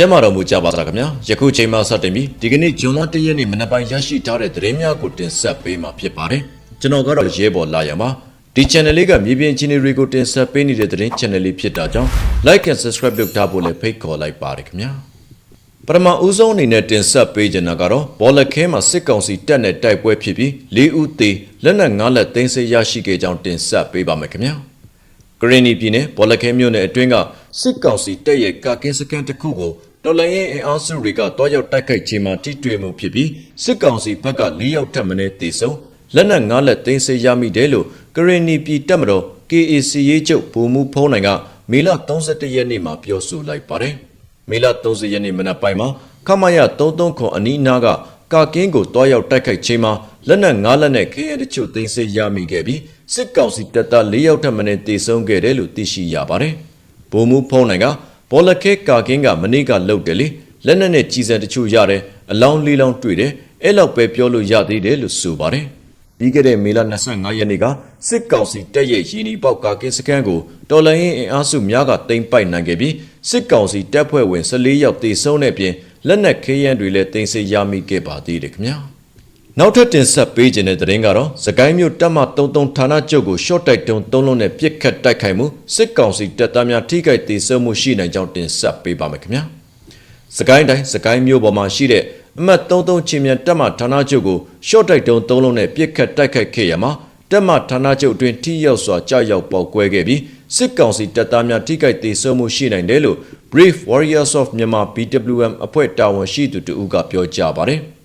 ကျမ်းမာတော်မူကြပါသားခင်ဗျာယခုချိန်မှစတင်ပြီးဒီကနေ့ဇွန်လ1ရက်နေ့မနက်ပိုင်းရရှိထားတဲ့သတင်းများကိုတင်ဆက်ပေးမှာဖြစ်ပါတယ်ကျွန်တော်ကတော့ရဲဘော်လာရမှာဒီ channel လေးကမြေပြင်အခြေအနေတွေကိုတင်ဆက်ပေးနေတဲ့သတင်း channel လေးဖြစ်တာကြောင့် like and subscribe လုပ်ထားဖို့လည်းဖိတ်ခေါ်လိုက်ပါတယ်ခင်ဗျာပထမဦးဆုံးအနေနဲ့တင်ဆက်ပေးချင်တာကတော့ဘောလခဲမှာစစ်ကောင်စီတပ်နဲ့တိုက်ပွဲဖြစ်ပြီး၄ဦးသေလက်နက်၅လက်သိမ်းဆည်းရရှိခဲ့ကြောင်းတင်ဆက်ပေးပါမယ်ခင်ဗျာဂရနီပြည်နယ်ဘောလခဲမြို့နယ်အတွင်းကစစ်ကောင်စီတပ်ရဲ့ကာကင်းစခန်းတစ်ခုကို တော်လိုင်းရင်အင်အားစုတွေကတွားရောက်တိုက်ခိုက်ခြင်းမှာထိတွေ့မှုဖြစ်ပြီးစစ်ကောင်စီဘက်က၄ယောက်ထပ်မံတေဆုံးလက်နက်၅လက်သိမ်းဆည်းရမိတယ်လို့ဂရနီပြည်တပ်မတော် KAC ရေးချုပ်ဗိုလ်မှူးဖုံးနိုင်ကမေလ31ရက်နေ့မှာပြောဆိုလိုက်ပါတယ်မေလ30ရက်နေ့မနက်ပိုင်းမှာခမရ33ခွန်အနီးနားကကာကင်းကိုတွားရောက်တိုက်ခိုက်ခြင်းမှာလက်နက်၅လက်နဲ့ခဲရတချို့သိမ်းဆည်းရမိခဲ့ပြီးစစ်ကောင်စီတပ်သား၄ယောက်ထပ်မံတေဆုံးခဲ့တယ်လို့သိရှိရပါတယ်။ဗိုလ်မှူးဖုံးနိုင်က ဘောလခဲကာကင်းကမနေ့ကလှုပ်တယ်လေလက်နက်နဲ့ကြီးစံတချို့ရတယ်အလောင်းလေးလောင်းတွေ့တယ်အဲ့လောက်ပဲပြောလို့ရသေးတယ်လို့ဆိုပါတယ်။ပြီးခဲ့တဲ့မေလ25ရက်နေ့ကစစ်ကောင်စီတပ်ရဲ့ရင်းနှီးပေါက်ကာကင်းစခန်းကိုတော်လိုင်းရင်အင်အားစုများကတင်ပိုက်နိုင်ခဲ့ပြီးစစ်ကောင်စီတပ်ဖွဲ့ဝင်14ယောက်တေဆုံးတဲ့ပြင်လက်နက်ခဲယမ်းတွေလည်းတင်ဆက်ရမိခဲ့ပါသေးတယ်ခင်ဗျာ။ နောက်ထပ်တင်ဆက်ပေးခြင်းတဲ့သတင်းကတော့စကိုင်းမြို့တပ်မ33ဌာနချုပ်ကိုရှော့တိုက်တုံသုံးလုံးနဲ့ပြစ်ခတ်တိုက်ခိုက်မှုစစ်ကောင်စီတပ်သားများထိခိုက်ဒေဆုံးမှုရှိနိုင်ကြောင်းတင်ဆက်ပေးပါမယ်ခင်ဗျာ။စကိုင်းတိုင်းစကိုင်းမြို့ပေါ်မှာရှိတဲ့အမှတ်33ချင်းမြန်တပ်မဌာနချုပ်ကိုရှော့တိုက်တုံသုံးလုံးနဲ့ပြစ်ခတ်တိုက်ခိုက်ခဲ့ရမှာတပ်မဌာနချုပ်အတွင်းထိရောက်စွာကြာရောက်ပေါက်ကွဲခဲ့ပြီးစစ်ကောင်စီတပ်သားများထိခိုက်ဒေဆုံးမှုရှိနိုင်တယ်လို့ Brave Warriors of Myanmar BWM အဖွဲ့တာဝန်ရှိသူတို့ကပြောကြားပါတယ်။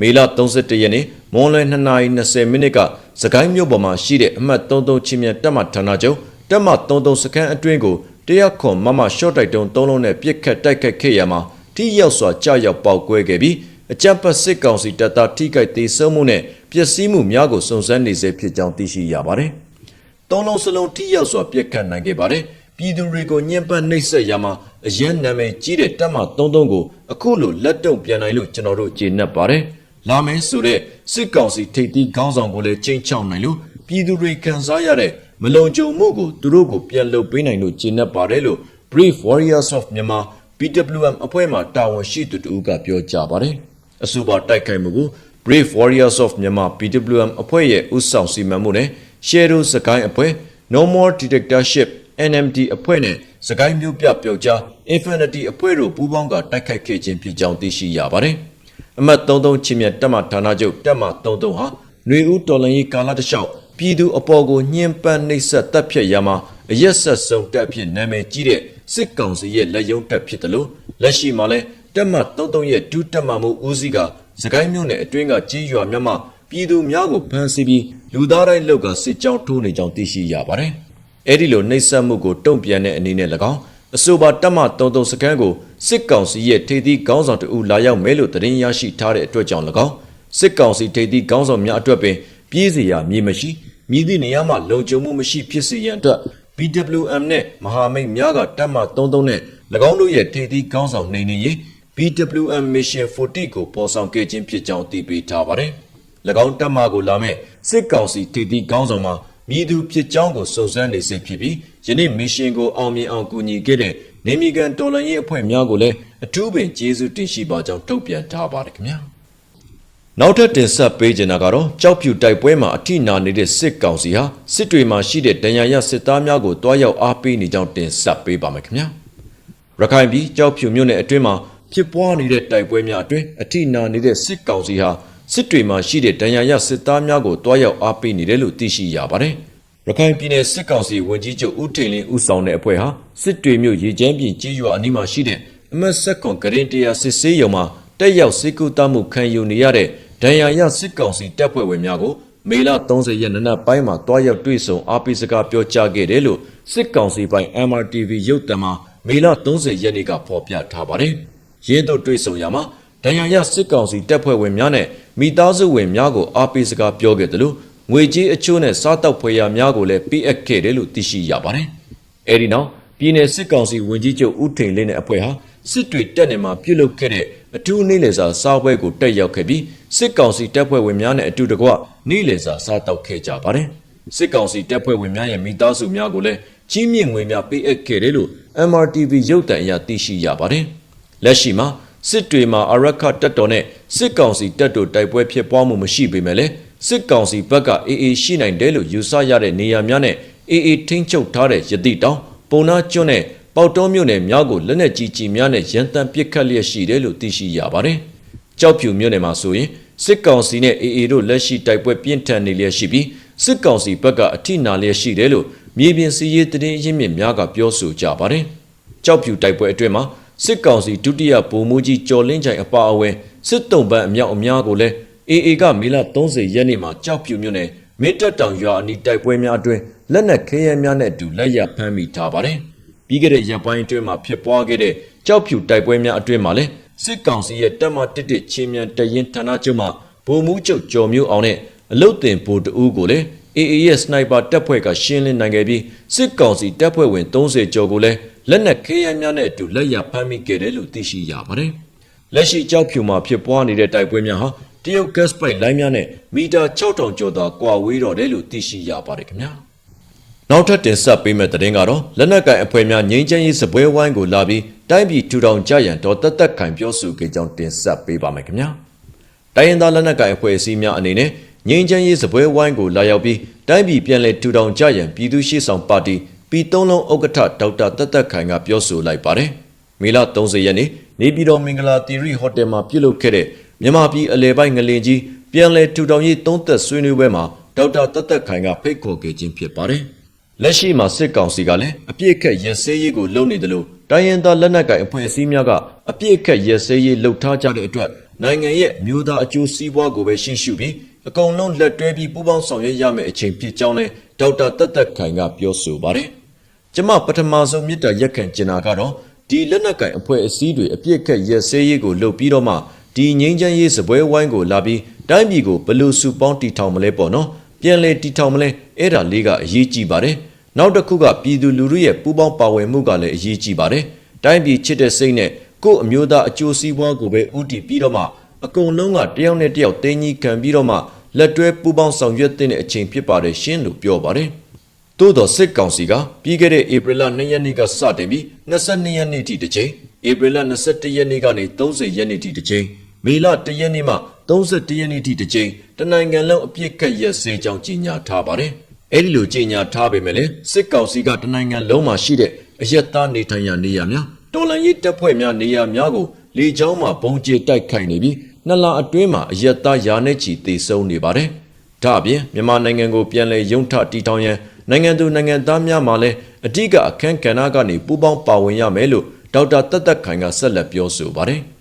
မေလ31ရက်နေ့မွန်လွယ်2:20မိနစ်ကစကိုင်းမြို့ပေါ်မှာရှိတဲ့အမှတ်33ချင်းမြတ်တပ်မဌာနချုပ်တပ်မ33စခန်းအတွင်းကိုတရက်ခွန်မမရှော့တိုက်တုံ3လုံးနဲ့ပြစ်ခတ်တိုက်ခိုက်ခဲ့ရမှာထိရောက်စွာကြာရောက်ပေါက်ကွဲခဲ့ပြီးအကြမ်းဖက်စစ်ကောင်စီတပ်သားထိခိုက်ဒေဆုံးမှုနဲ့ပျက်စီးမှုများကိုစုံစမ်းနေစေဖြစ်ကြောင်းသိရှိရပါတယ်။သုံးလုံးစလုံးထိရောက်စွာပြစ်ခတ်နိုင်ခဲ့ပါတယ်။ပြည်သူတွေကိုညှဉ်းပန်းနှိပ်စက်ရမှာအရန်နာမည်ကြီးတဲ့တပ်မ33ကိုအခုလိုလက်တုံပြန်နိုင်လို့ကျွန်တော်တို့ကျေနပ်ပါတယ်။ လာမယ်ဆိုတဲ့စစ်ကောင်စီထိပ်သီးခေါင်းဆောင်ကိုလည်းချိန်ချောက်နိုင်လို့ပြည်သူတွေခံစားရတဲ့မလုံခြုံမှုကိုသူတို့ကိုပြန်လုပ်ပေးနိုင်လို့ကျေနပ်ပါတယ်လို့ Brave Warriors of Myanmar BWM အဖွဲ့မှတာဝန်ရှိသူတို့ကပြောကြားပါတယ်။အဆိုပါတိုက်ခိုက်မှုကို Brave Warriors of Myanmar BWM အဖွဲ့ရဲ့ဥဆောင်စီမံမှုနဲ့ Shadow စကိုင်းအဖွဲ့ No More Dictatorship NMD အဖွဲ့နဲ့စကိုင်းမျိုးပြပျောက်ကြား Infinity အဖွဲ့တို့ပူးပေါင်းကတိုက်ခိုက်ခဲ့ခြင်းဖြစ်ကြောင်းသိရှိရပါတယ်။ အမှတ်33ချင်းမြတ်တပ်မဌာနချုပ်တပ်မ33ဟာຫນွေဦးတော်လန်ရေးကာလတစ်လျှောက်ပြည်သူအပေါ်ကိုညှဉ်းပန်းနှိပ်စက်တပ်ဖြတ်ရမှာအရက်ဆက်ဆုံးတပ်ဖြစ်နာမည်ကြီးတဲ့စစ်ကောင်စီရဲ့လက်ယုံတပ်ဖြစ်တယ်လို့လက်ရှိမှာလဲတပ်မ33ရဲ့ဒုတပ်မမှုဦးစီးကစကိုင်းမြို့နယ်အတွင်းကကြီးရွာမြမပြည်သူများကိုဖမ်းဆီးပြီးလူသားတိုင်းလောက်ကစစ်ကြောင်းထိုးနေကြောင်းသိရှိရပါတယ်။အဲဒီလိုနှိပ်စက်မှုကိုတုံ့ပြန်တဲ့အနေနဲ့၎င်းအဆိုပါတပ်မ33စခန်းကို စစ်ကောင်စီရဲ့ထိပ်သီးခေါင်းဆောင်တအူလာရောက်မဲလို့သတင်းရရှိထားတဲ့အတွက်ကြောင့်၎င်းစစ်ကောင်စီထိပ်သီးခေါင်းဆောင်များအတွက်ပင်ပြည်စရာမြေမရှိမြည်သည့်နေရာမှာလုံခြုံမှုမရှိဖြစ်စေရန်အတွက် BWM နဲ့မဟာမိတ်များကတပ်မ33နဲ့၎င်းတို့ရဲ့ထိပ်သီးခေါင်းဆောင်နေနေရေး BWM Mission 40ကိုပေါ်ဆောင်ခဲ့ခြင်းဖြစ်ကြောင်းသိပေးထားပါတယ်။၎င်းတပ်မကိုလာမဲ့စစ်ကောင်စီထိပ်သီးခေါင်းဆောင်မှာမြည်သူဖြစ်ကြောင်းကိုစုံစမ်းနေစေဖြစ်ပြီးယနေ့ mission ကိုအောင်မြင်အောင်ကူညီခဲ့တဲ့ နေမီကန်တော်လှန်ရေးအဖွဲ့များကိုလည်းအထူးပင်ကျေးဇူးတင်ရှိပါကြောင်းထုတ်ပြန်ထားပါတယ်ခင်ဗျာ။နောက်ထပ်တင်ဆက်ပေးချင်တာကတော့ကြောက်ဖြူတိုက်ပွဲမှာအထိနာနေတဲ့စစ်ကောင်စီဟာစစ်တွေမှာရှိတဲ့ဒဏ်ရာရစစ်သားများကိုတွားရောက်အားပေးနေကြောင်းတင်ဆက်ပေးပါမယ်ခင်ဗျာ။ရခိုင်ပြည်ကြောက်ဖြူမြို့နယ်အတွင်းမှာဖြစ်ပွားနေတဲ့တိုက်ပွဲများအတွင်းအထိနာနေတဲ့စစ်ကောင်စီဟာစစ်တွေမှာရှိတဲ့ဒဏ်ရာရစစ်သားများကိုတွားရောက်အားပေးနေတယ်လို့သိရှိရပါတယ်။ ရခိုင်ပြည်နယ်စစ်ကောင်စီဝန်ကြီးချုပ်ဦးထိန်လင်းဦးဆောင်တဲ့အဖွဲ့ဟာစစ်တွေမြို့ရေချမ်းပြည်ကြီးရွာအနီးမှာရှိတဲ့အမတ်ဆက်ကွန်ဂရင်တရာစစ်ဆေးရုံမှာတက်ရောက်စစ်ကူတမှုခံယူနေရတဲ့ဒဏ်ရာရစစ်ကောင်စီတပ်ဖွဲ့ဝင်များကိုမေလ30ရက်နေ့နက်ပိုင်းမှာတွားရောက်တွေ့ဆုံအားပေးစကားပြောကြားခဲ့တယ်လို့စစ်ကောင်စီပိုင် MRTV ရုပ်သံမှာမေလ30ရက်နေ့ကဖော်ပြထားပါတယ်။ရင်းတို့တွေ့ဆုံရမှာဒဏ်ရာရစစ်ကောင်စီတပ်ဖွဲ့ဝင်များနဲ့မိသားစုဝင်များကိုအားပေးစကားပြောခဲ့တယ်လို့ ငွေကြေးအချိုးနဲ့စားတောက်ဖွယ်ရာများကိုလည်းပေးအပ်ခဲ့တယ်လို့သိရှိရပါတယ်။အဲဒီနောက်ပြည်내စစ်ကောင်စီဝန်ကြီးချုပ်ဦးထိန်လင်းတဲ့အဖွဲ့ဟာစစ်တွေတက်နေမှာပြုတ်လုခဲ့တဲ့အထူးနေ့လည်စာစားပွဲကိုတက်ရောက်ခဲ့ပြီးစစ်ကောင်စီတပ်ဖွဲ့ဝင်များနဲ့အတူတကွနေ့လည်စာစားတောက်ခဲ့ကြပါတယ်။စစ်ကောင်စီတပ်ဖွဲ့ဝင်များရဲ့မိသားစုများကိုလည်းကြီးမြင့်ငွေများပေးအပ်ခဲ့တယ်လို့ MRTV ရုပ်သံအရသိရှိရပါတယ်။လက်ရှိမှာစစ်တွေမှာအရက်ခတပ်တော်နဲ့စစ်ကောင်စီတပ်တို့တိုက်ပွဲဖြစ်ပွားမှုမရှိပေမဲ့လည်း စစ်ကောင်စီဘက်ကအေးအေးရှိနိုင်တယ်လို့ယူဆရတဲ့နေရာများနဲ့အေးအေးထိန်းချုပ်ထားတဲ့ယတိတောင်ပုံနာကျွန်းနဲ့ပေါတောမြို့နယ်များကိုလက်နက်ကြီးကြီးများနဲ့ရန်တမ်းပစ်ခတ်လျက်ရှိတယ်လို့သိရှိရပါတယ်။ကြောက်ဖြူမြို့နယ်မှာဆိုရင်စစ်ကောင်စီနဲ့အေးအေးတို့လက်ရှိတိုက်ပွဲပြင်းထန်နေလျက်ရှိပြီးစစ်ကောင်စီဘက်ကအထိနာလျက်ရှိတယ်လို့မြေပြင်စီးရေးတရင်ရင်းမြစ်များကပြောဆိုကြပါတယ်။ကြောက်ဖြူတိုက်ပွဲအတွင်းမှာစစ်ကောင်စီဒုတိယဗိုလ်မှူးကြီးကျော်လင်းချိုင်အပါအဝင်စစ်တုံးပန်းအမြောက်အများကိုလည်း အေအေကမေလ30ရက်နေ့မှာကြောက်ဖြူမြို့နယ်မင်းတပ်တောင်ရွာအနီးတိုက်ပွဲများအတွင်းလက်နက်ခဲယမ်းများနဲ့အတူလက်ရဖမ်းမိထားပါတယ်။ပြီးခဲ့တဲ့ရက်ပိုင်းအတွင်းမှာဖြစ်ပွားခဲ့တဲ့ကြောက်ဖြူတိုက်ပွဲများအတွင်းမှာလည်းစစ်ကောင်စီရဲ့တပ်မတစ်တစ်ချင်းမြန်တရင်ဌာနချုပ်မှဗိုလ်မှူးချုပ်ကျော်မျိုးအောင်နဲ့အလုတ်တင်ဗိုလ်တအူးကိုလည်း AA ရဲ့စနိုက်ပါတပ်ဖွဲ့ကရှင်းလင်းနိုင်ခဲ့ပြီးစစ်ကောင်စီတပ်ဖွဲ့ဝင်30ကျော်ကိုလည်းလက်နက်ခဲယမ်းများနဲ့အတူလက်ရဖမ်းမိခဲ့တယ်လို့သိရှိရပါတယ်။လက်ရှိကြောက်ဖြူမှာဖြစ်ပွားနေတဲ့တိုက်ပွဲများဟာ တရုတ် gas pipe လိုင်းများနဲ့မီတာ6000ကျော်သာကွာဝေးတော့တယ်လို့သိရှိရပါတယ်ခင်ဗျာ။နောက်ထပ်တင်ဆက်ပေးမယ့်သတင်းကတော့လက်နက်ကင်အဖွဲ့များငြိမ်းချမ်းရေးစပွဲဝိုင်းကိုလာပြီးတိုင်းပြည်ထူထောင်ကြရန်တော်တက်တက်ခိုင်ပြောဆိုခဲ့ကြောင်းတင်ဆက်ပေးပါမယ်ခင်ဗျာ။တိုင်းရင်းသားလက်နက်ကင်အဖွဲ့အစည်းများအနေနဲ့ငြိမ်းချမ်းရေးစပွဲဝိုင်းကိုလာရောက်ပြီးတိုင်းပြည်ပြန်လည်ထူထောင်ကြရန်ပြည်သူ့ရှေ့ဆောင်ပါတီပြည်သုံးလုံးဥက္ကဋ္ဌဒေါက်တာတက်တက်ခိုင်ကပြောဆိုလိုက်ပါတယ်။မေလ30ရက်နေ့နေပြည်တော်မင်္ဂလာတီရီဟိုတယ်မှာပြုလုပ်ခဲ့တဲ့ မြန်မာပြည်အလဲပိုင်းငလင်ကြီးပြန်လည်ထူထောင်ရေးသုံးသက်ဆွေးနွေးပွဲမှာဒေါက်တာတက်တက်ခိုင်ကဖိတ်ခေါ်ခဲ့ခြင်းဖြစ်ပါတယ်။လက်ရှိမှာစစ်ကောင်စီကလည်းအပြစ်အခက်ရစဲရေးကိုလုပ်နေတယ်လို့တိုင်းရင်းသားလက်နက်ကိုင်အဖွဲ့အစည်းများကအပြစ်အခက်ရစဲရေးလှုပ်ထားကြတဲ့အတွက်နိုင်ငံရဲ့မျိုးသားအကျိုးစီးပွားကိုပဲရှင်းရှုပြီးအကုန်လုံးလက်တွဲပြီးပူးပေါင်းဆောင်ရွက်ရမယ့်အချိန်ဖြစ်ကြောင်းလည်းဒေါက်တာတက်တက်ခိုင်ကပြောဆိုပါတယ်။ကျမပထမဆုံးမြစ်တာရက်ခံကျင်နာကတော့ဒီလက်နက်ကင်အဖွဲ့အစည်းတွေအပြစ်ခက်ရက်စဲရေးကိုလုပ်ပြီးတော့မှ ဒီငိမ့်ချမ်းရေးစပွဲဝိုင်းကိုလာပြီးတိုင်းပြည်ကိုဘယ်လို့စုပေါင်းတီထောင်မလဲပေါ့နော်။ပြန်လေတီထောင်မလဲအဲ့ဒါလေးကအရေးကြီးပါတယ်။နောက်တစ်ခုကပြည်သူလူထုရဲ့ပူးပေါင်းပါဝင်မှုကလည်းအရေးကြီးပါတယ်။တိုင်းပြည်ချစ်တဲ့စိတ်နဲ့ကိုယ့်အမျိုးသားအကျိုးစီးပွားကိုပဲဥတီပြီးတော့မှအကုန်လုံးကတယောက်နဲ့တယောက်တင်းကြီးခံပြီးတော့မှလက်တွဲပူးပေါင်းဆောင်ရွက်တဲ့အချိန်ဖြစ်ပါတယ်ရှင်းလို့ပြောပါတယ်။သို့တော်စစ်ကောင်စီကပြီးခဲ့တဲ့ဧပြီလ2ရက်နေ့ကစတင်ပြီး22ရက်နေ့ထိတစ်ချိန်ဧပြီလ21ရက်နေ့ကနေ30ရက်နေ့ထိတစ်ချိန် မေလ1ရက်နေ့မှ31ရက်နေ့ထိတစ်ချိန်တနိုင်ငံလုံးအပြစ်ခတ်ရက်စဲကြောင်းကြီးညာထားပါတယ်။အဲဒီလိုကြီးညာထားပေမဲ့လည်းစစ်ကောင်စီကတနိုင်ငံလုံးမှာရှိတဲ့အရက်သားနေထိုင်ရာနေရာများတော်လန်ရေးတပ်ဖွဲ့များနေရာများကိုလေကြောင်းမှဘုံကျဲတိုက်ခိုက်နေပြီးနှစ်လအတွင်းမှာအရက်သားယာနဲ့ချီသေဆုံးနေပါတယ်။ဒါအပြင်မြန်မာနိုင်ငံကိုပြန်လည်ရုံထတီထောင်ရန်နိုင်ငံသူနိုင်ငံသားများမှလည်းအဓိကအခမ်းကဏ္ဍကနေပူးပေါင်းပါဝင်ရမယ်လို့ဒေါက်တာတက်တက်ခိုင်ကဆက်လက်ပြောဆိုပါတယ်။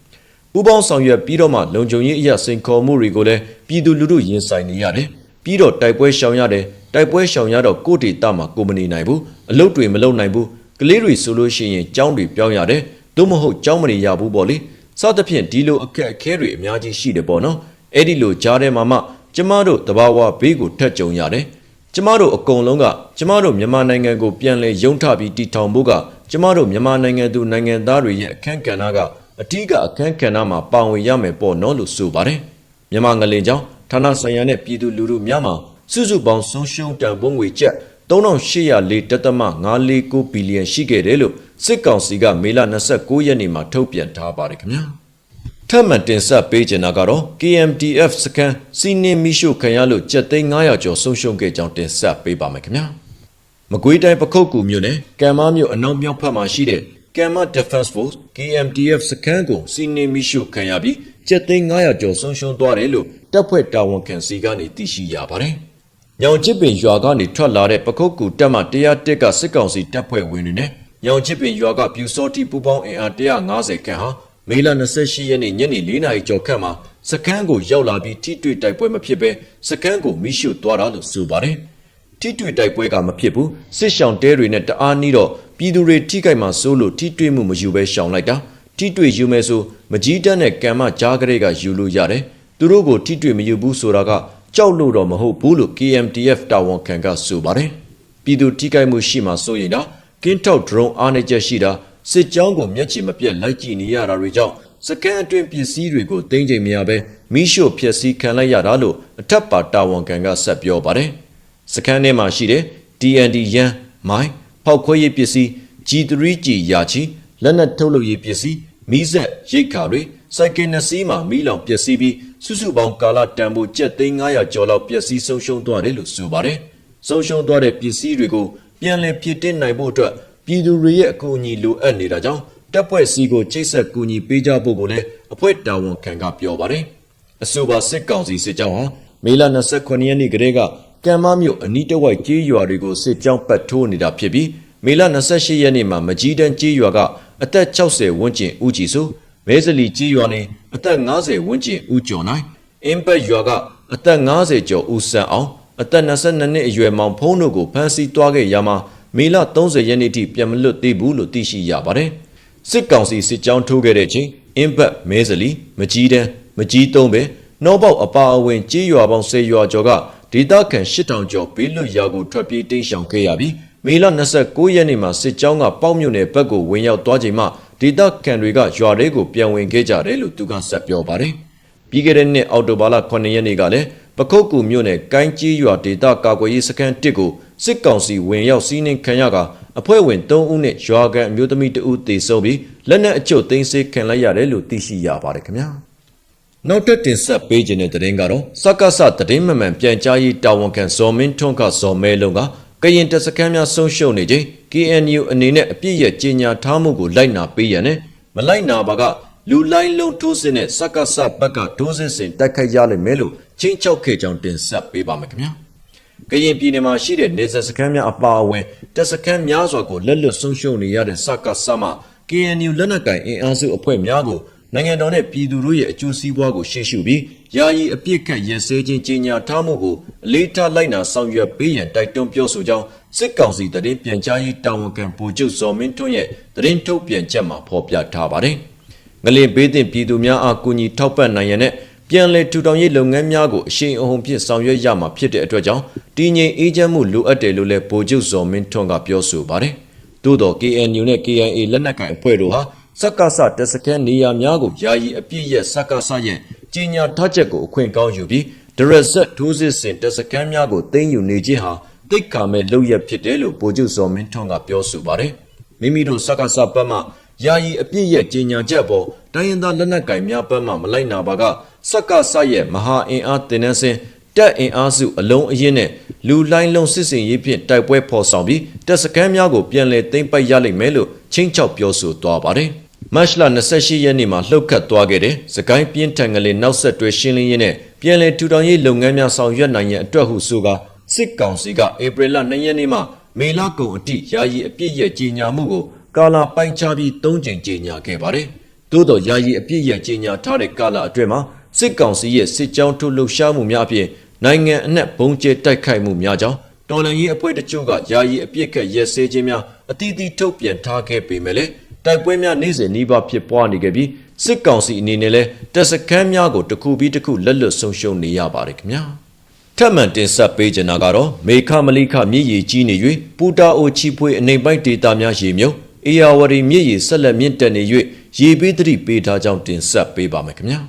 ပူးပေါင်းဆောင်ရွက်ပြီးတော့မှလုံခြုံရေးအရာစိန်ခေါ်မှုတွေကိုလည်းပြည်သူလူထုရင်ဆိုင်နေရတယ်။ပြီးတော့တိုက်ပွဲရှောင်ရတယ်။တိုက်ပွဲရှောင်ရတော့ကိုတေတာမှာကိုမနေနိုင်ဘူး။အလုပ်တွေမလုပ်နိုင်ဘူး။ကလေးတွေဆိုလို့ရှိရင်ကြောင်းတွေပြောင်းရတယ်။သို့မဟုတ်ကြောင်းမနေရဘူးပေါ့လေ။စသဖြင့်ဒီလိုအခက်အခဲတွေအများကြီးရှိတယ်ပေါ့နော်။အဲ့ဒီလိုကြားထဲမှာမှကျမတို့တဘာဝဘေးကိုထက်ကြုံရတယ်။ကျမတို့အကုန်လုံးကကျမတို့မြန်မာနိုင်ငံကိုပြန်လဲရုံထပြီးတည်ထောင်ဖို့ကကျမတို့မြန်မာနိုင်ငံသူနိုင်ငံသားတွေရဲ့အခမ်းကဏ္ဍက အထူးကအခမ်းကဏ္ဍမှာပါဝင်ရမယ်ပေါ့နော်လို့ဆိုပါတယ်။မြန်မာငလင်ကြောင့်ဌာနဆိုင်ရာနဲ့ပြည်သူလူထုများမှာစုစုပေါင်းဆုံးရှုံးတန်ဖိုးငွေကျပ်3804.549ဘီလီယံရှိခဲ့တယ်လို့စစ်ကောင်စီကမေလ29ရက်နေ့မှာထုတ်ပြန်ထားပါတယ်ခင်ဗျာထပ်မံတင်ဆက်ပေးချင်တာကတော့ KMTF စကန်စီနင်းမီရှိုခံရလို့ကျပ်သိန်း900ကျော်ဆုံးရှုံးခဲ့ကြောင်းတင်ဆက်ပေးပါမယ်ခင်ဗျာမကွေးတိုင်းပခုတ်ကူမြို့နယ်ကံမမြို့အနောက်မြောက်ဘက်မှာရှိတဲ့ ကံမ Defense Force KMTF စကန်ကိုစီနင်းမီရှိုခံရပြီးကျပ်သိန်း900ကျော်ဆုံးရှုံးသွားတယ်လို့တပ်ဖွဲ့တာဝန်ခံစီကနေသိရှိရပါတယ်ညောင်ချစ်ပင်ရွာကနေထွက်လာတဲ့ပခုတ်ကူတပ်မှ101ကစစ်ကောင်စီတပ်ဖွဲ့ဝင်တွေနဲ့ညောင်ချစ်ပင်ရွာကပြူစောတိပူပေါင်းအင်အား150ခန့်ဟာမေလ28ရက်နေ့ညနေ4နာရီကျော်ခန့်မှာစကန်းကိုရောက်လာပြီးထိတွေ့တိုက်ပွဲမဖြစ်ဘဲစကန်းကိုမိရှုသွားတာလို့ဆိုပါတယ်။ထိတွေ့တိုက်ပွဲကမဖြစ်ဘူးစစ်ရှောင်းတဲတွေနဲ့တအားနီးတော့ ပြည်သူတွေထိကြိုက်မှစိုးလို့ထိတွေ့မှုမယူဘဲရှောင်လိုက်တာထိတွေ့ယူမယ်ဆိုမကြီးတန်းတဲ့ကံမကြားကလေးကယူလို့ရတယ်။သူတို့ကိုထိတွေ့မယူဘူးဆိုတာကကြောက်လို့တော့မဟုတ်ဘူးလို့ KMTF တာဝန်ခံကဆိုပါတယ်။ပြည်သူထိကြိုက်မှုရှိမှစိုးရင်တော့ကင်းထောက် drone အားနေချက်ရှိတာစစ်ကြောင်းကိုမျက်ခြေမပြတ်လိုက်ကြည့်နေရတာတွေကြောင့်စကန်အတွင်းပစ္စည်းတွေကိုတင်းကျိမ်မရဘဲမိရှို့ဖျက်ဆီးခံလိုက်ရတာလို့အထက်ပါတာဝန်ခံကဆက်ပြောပါတယ်။စကန်ထဲမှာရှိတဲ့ TND ရန်မိုင်း ဖောက်ခွဲရေးပစ္စည်း G3G ယာချီလက်နက်ထုတ်လုပ်ရေးပစ္စည်းမီးဆက်ရိတ်ခါတွေစိုက်ကင်နှစ်စီးမှာမီးလောင်ပျက်စီးပြီးစုစုပေါင်းကာလတန်ဖိုးကျပ်သိန်း900ကျော်လောက်ပျက်စီးဆုံးရှုံးသွားတယ်လို့ဆိုပါတယ်။ဆုံးရှုံးသွားတဲ့ပစ္စည်းတွေကိုပြန်လည်ဖြစ်တင်နိုင်ဖို့အတွက်ပြည်သူတွေရဲ့အကူအညီလိုအပ်နေတာကြောင့်တပ်ဖွဲ့စီကိုချိတ်ဆက်ကူညီပေးကြဖို့ကိုလည်းအဖွဲ့တာဝန်ခံကပြောပါတယ်။အဆိုပါစစ်ကောင်စီစစ်ကြောင်းဟာမေလ29ရက်နေ့ကတည်းက ကံမမြို့အနီးတစ်ဝိုက်ကြေးရွာတွေကိုစစ်ကြောင်းပတ်ထိုးနေတာဖြစ်ပြီးမေလ28ရက်နေ့မှာမကြီးတန်းကြေးရွာကအသက်60ဝန်းကျင်ဦးကြည်စုမဲစလီကြေးရွာနဲ့အသက်50ဝန်းကျင်ဦးကျော်နိုင်အင်ပတ်ရွာကအသက်50ကျော်ဦးစံအောင်အသက်22နှစ်အရွယ်မောင်ဖုံးတို့ကိုဖမ်းဆီးသွားခဲ့ရမှာမေလ30ရက်နေ့ထိပြန်မလွတ်သေးဘူးလို့သိရှိရပါတယ်စစ်ကောင်စီစစ်ကြောင်းထိုးခဲ့တဲ့ချိန်အင်ပတ်မဲစလီမကြီးတန်းမကြီးသုံးပဲနှောပေါက်အပါအဝင်ကြေးရွာပေါင်း10ရွာကျော်က ဒေသခံ8000ကျော်ဘေးလွတ်ရာကိုထွက်ပြေးတိမ်းရှောင်ခဲ့ရပြီးမေလ29ရက်နေ့မှာစစ်ကြောင်းကပေါက်မြို့နယ်ဘက်ကိုဝင်ရောက်သွားချိန်မှဒေသခံတွေကရွာတွေကိုပြန်ဝင်ခဲ့ကြတယ်လို့သူကဆက်ပြောပါတယ်။ပြီးခဲ့တဲ့နှစ်အောက်တိုဘာလ9ရက်နေ့ကလည်းပခုတ်ကူမြို့နယ်ကိုင်းကြီးရွာဒေသကာကွယ်ရေးစခန်းတစ်ကိုစစ်ကောင်စီဝင်ရောက်စီးနင်းခံရကအဖွဲ့ဝင်3ဦးနဲ့ရွာကန်အမျိုးသမီး2ဦးသေဆုံးပြီးလက်နက်အကျုပ်သိမ်းဆည်းခံလိုက်ရတယ်လို့သိရှိရပါတယ်ခင်ဗျာ။ နောက်တက်တင်ဆက်ပေးခြင်းတဲ့တဲ့ရင်ကတော့စက္ကစသတင်းမှန်မှန်ပြန်ကြားရေးတာဝန်ခံဇော်မင်းထွန်းကဇော်မဲလုံးကကရင်တပ်စခန်းများဆုံးရှုံးနေချိန် KNU အနေနဲ့အပြည့်ရဲ့ကြီးညာထားမှုကိုလိုက်နာပေးရန်နဲ့မလိုက်နာပါကလူလိုင်းလုံးထိုးစစ်နဲ့စက္ကစဘက်ကဒိုးစစ်စင်တိုက်ခိုက်ရလိမ့်မယ်လို့ချင်းချောက်ခဲ့ကြောင်းတင်ဆက်ပေးပါမယ်ခင်ဗျာကရင်ပြည်နယ်မှာရှိတဲ့နေဆက်စခန်းများအပါအဝင်တပ်စခန်းများစွာကိုလက်လွတ်ဆုံးရှုံးနေရတဲ့စက္ကစမှ KNU လက်နက်ကိုင်အင်အားစုအဖွဲ့များကို နိုင်ငံတော်နဲ့ပြည်သူတို့ရဲ့အကျိုးစီးပွားကိုရှေ့ရှုပြီးယာယီအပြစ်ခတ်ရန်စဲခြင်းကြီးညာထားမှုကိုအလေးထားလိုက်နာဆောင်ရွက်ပေးရန်တိုက်တွန်းပြောဆိုကြောင်းစစ်ကောင်စီတရင်ပြန်ကြားရေးတာဝန်ခံဗိုလ်ချုပ်ဇော်မင်းထွန်းရဲ့တရင်ထုတ်ပြန်ချက်မှာဖော်ပြထားပါတယ်။ငလင်ဘေးတင်ပြည်သူများအားကူညီထောက်ပံ့နိုင်ရန်နဲ့ပြန်လည်ထူထောင်ရေးလုပ်ငန်းများကိုအရှိန်အဟုန်ဖြင့်ဆောင်ရွက်ရမှာဖြစ်တဲ့အတွက်ကြောင့်တည်ငြိမ်အေးချမ်းမှုလိုအပ်တယ်လို့လည်းဗိုလ်ချုပ်ဇော်မင်းထွန်းကပြောဆိုပါတယ်။သို့တော့ KNU နဲ့ KIA လက်နက်ကိုင်အဖွဲ့တို့ဟာ စက္ကစတက်စခန်းနေရာများကိုယာယီအပြည့်ရဲ့စက္ကစရဲ့ကြီးညာထားချက်ကိုအခွင့်ကောင်းယူပြီးဒရက်ဆက်ဒိုးစစ်စင်တက်စခန်းများကိုသိမ်းယူနေခြင်းဟာတိတ်ခါမဲ့လုပ်ရဖြစ်တယ်လို့ဗိုလ်ချုပ်ဇော်မင်းထွန်းကပြောဆိုပါတယ်။မိမိတို့စက္ကစဘက်မှယာယီအပြည့်ရဲ့ကြီးညာချက်ပေါ်တိုင်းရင်းသားလက်နက်ကင်များဘက်မှမလိုက်နာပါကစက္ကစရဲ့မဟာအင်အားတင်နှန်းစင်တက်အင်အားစုအလုံးအရင်နဲ့လူလိုင်းလုံးစစ်စင်ရေးဖြင့်တိုက်ပွဲဖော်ဆောင်ပြီးတပ်စခန်းများကိုပြန်လည်သိမ်းပိုက်ရလိမ့်မယ်လို့ချင်းချောက်ပြောဆိုသွားပါတယ်။ မတ်လ28ရက်နေ့မှာလှုပ်ခတ်သွားခဲ့တဲ့စကိုင်းပြင်းထန်ကလေးနောက်ဆက်တွဲရှင်းလင်းရေးနဲ့ပြန်လည်ထူထောင်ရေးလုပ်ငန်းများဆောင်ရွက်နိုင်ရန်အတွက်ဟုဆိုကာစစ်ကောင်စီကဧပြီလ2ရက်နေ့မှမေလကုန်အထိယာယီအပြည့်ရဲ့ကြီးညာမှုကိုကာလာပိုင်ချပြီး၃ကြိမ်ကြီးညာခဲ့ပါတယ်။သို့တော်ယာယီအပြည့်ရဲ့ကြီးညာထားတဲ့ကာလအတွင်းမှာစစ်ကောင်စီရဲ့စစ်ကြောင်းထုတ်လှုပ်ရှားမှုများအပြင်နိုင်ငံအနှံ့ဘုံကျဲတိုက်ခိုက်မှုများကြောင့်တော်လှန်ရေးအဖွဲ့တချို့ကယာယီအပြစ်ကရဲစဲခြင်းများအသီးသီးထုတ်ပြန်ထားခဲ့ပေမဲ့လည်း တိုက်ပွဲများနေ့စဉ်နှီးပါဖြစ်ပွားနေခဲ့ပြီးစစ်ကောင်စီအနေနဲ့လည်းတပ်စခန်းများကိုတစ်ခုပြီးတစ်ခုလက်လွတ်ဆုံးရှုံးနေရပါတယ်ခင်ဗျာထပ်မံတင်ဆက်ပေးကြတာကတော့မေခမလိခမြည်ရည်ကြီးနေ၍ပူတာအိုချီဖွေအနေပိုက်ဒေတာများရေမြုံအေယာဝရီမြည်ရည်ဆက်လက်မြင့်တက်နေ၍ရေပေးသတိပေးထားကြောင်းတင်ဆက်ပေးပါမယ်ခင်ဗျာ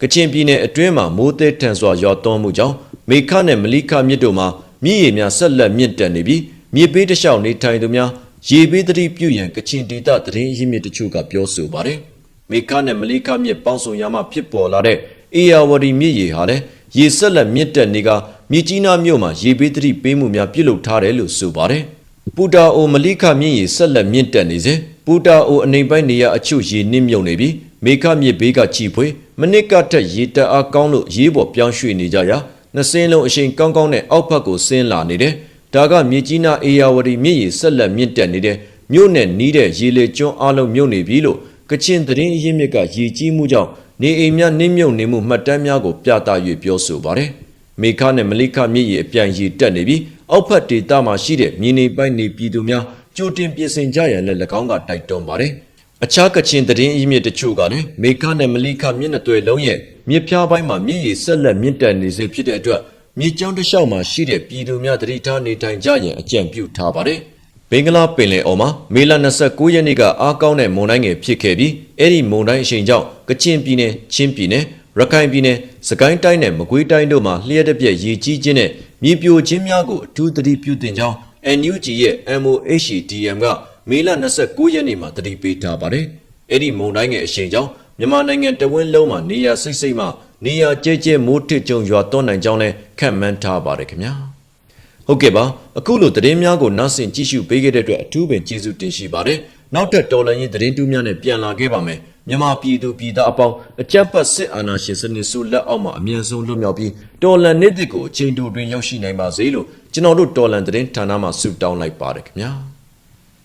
ကချင်ပြည်နယ်အတွင်းမှာမိုးသည်ထန်စွာရွာသွန်းမှုကြောင့်မေခနဲ့မလိခမြစ်တို့မှာမြည်ရည်များဆက်လက်မြင့်တက်နေပြီးမြစ်ပေးတစ်လျှောက်နေထိုင်သူများ ရေပေးသတိပြုရန်ကချင်ဒေသသတင်းရင်းမြစ်တချို့ကပြောဆိုပါတယ်။မေခနဲ့မလိခမြစ်ပေါင်းစုံရမှဖြစ်ပေါ်လာတဲ့အေယာဝတီမြစ်ရေဟာလည်းရေဆက်လက်မြင့်တက်နေကမြစ်ကြီးနားမြို့မှာရေပေးသတိပေးမှုများပြုလုပ်ထားတယ်လို့ဆိုပါတယ်။ပူတာအိုမလိခမြစ်ရေဆက်လက်မြင့်တက်နေစဉ်ပူတာအိုအနေပိုင်းနေရာအချို့ရေနစ်မြုပ်နေပြီးမေခမြစ်ဘေးကချီဖွေမနစ်ကထက်ရေတက်အားကောင်းလို့ရေးပေါ်ပြောင်းရွှေ့နေကြရာနှစ်စင်းလုံးအချိန်ကောင်းကောင်းနဲ့အောက်ဘက်ကိုဆင်းလာနေတယ်။ ဒါကမြေကြီးနားအေယာဝတီမြစ်ရေဆက်လက်မြင့်တက်နေတဲ့မြို့နယ်နီးတဲ့ရေလေကျွန်းအလုံးမြုပ်နေပြီလို့ကချင်သတင်းအရင်းမြစ်ကရေကြီးမှုကြောင့်နေအိမ်များနှင်းမြုပ်နေမှုမှတ်တမ်းများကိုပြသ၍ပြောဆိုပါတယ်။မေခနဲ့မလိခမြစ်ရေအပြန်ရေတက်နေပြီးအောက်ဖက်ဒေသမှာရှိတဲ့မြေနေပိုက်နေပြည်သူများကြိုတင်ပြင်ဆင်ကြရန်လည်း၎င်းကတိုက်တွန်းပါတယ်။အခြားကချင်သတင်းအရင်းမြစ်တချို့ကလည်းမေခနဲ့မလိခမျက်နှာသွဲလုံးရဲ့မြစ်ဖျားပိုင်းမှာမြစ်ရေဆက်လက်မြင့်တက်နေစေဖြစ်တဲ့အတွက် မြေကျောင်းတစ်လျှောက်မှာရှိတဲ့ပြည်သူများတတိထားနေထိုင်ကြရန်အကြံပြုထားပါတယ်။ဘင်္ဂလားပင်လယ်အော်မှာမေလ29ရက်နေ့ကအားကောင်းတဲ့မုန်တိုင်းငယ်ဖြစ်ခဲ့ပြီးအဲ့ဒီမုန်တိုင်းအရှိန်ကြောင့်ကချင်ပြည်နယ်ချင်းပြည်နယ်ရခိုင်ပြည်နယ်စကိုင်းတိုင်းနဲ့မကွေးတိုင်းတို့မှာလျှက်တစ်ပြက်ရေကြီးခြင်းနဲ့မြေပြိုခြင်းများကိုအထူးသတိပြုတင်ကြောင်း NUG ရဲ့ MOHDM ကမေလ29ရက်နေ့မှာသတိပေးထားပါတယ်။အဲ့ဒီမုန်တိုင်းငယ်အရှိန်ကြောင့်မြန်မာနိုင်ငံတဝင်းလုံးမှာနေရစိတ်စိတ်မှ နေရကျဲကျဲမိုးထစ်ကြုံရွာသွန်းနိုင်ကြောင်းလည်းခန့်မှန်းထားပါတယ်ခင်ဗျာဟုတ်ကဲ့ပါအခုလိုသတင်းများကိုနားဆင်ကြည့်ရှုပေးခဲ့တဲ့အတွက်အထူးပင်ကျေးဇူးတင်ရှိပါတယ်နောက်ထပ်တော်လန်ရင်သတင်းတူးများနဲ့ပြန်လာခဲ့ပါမယ်မြန်မာပြည်သူပြည်သားအပေါင်းအကြက်ပတ်စစ်အာဏာရှင်စနစ်ဆိုးလက်အောက်မှာအမြန်ဆုံးလွတ်မြောက်ပြီးတော်လန်နေ့တစ်ကိုအချိန်တိုတွင်ရောက်ရှိနိုင်ပါစေလို့ကျွန်တော်တို့တော်လန်သတင်းဌာနမှဆုတောင်းလိုက်ပါတယ်ခင်ဗျာ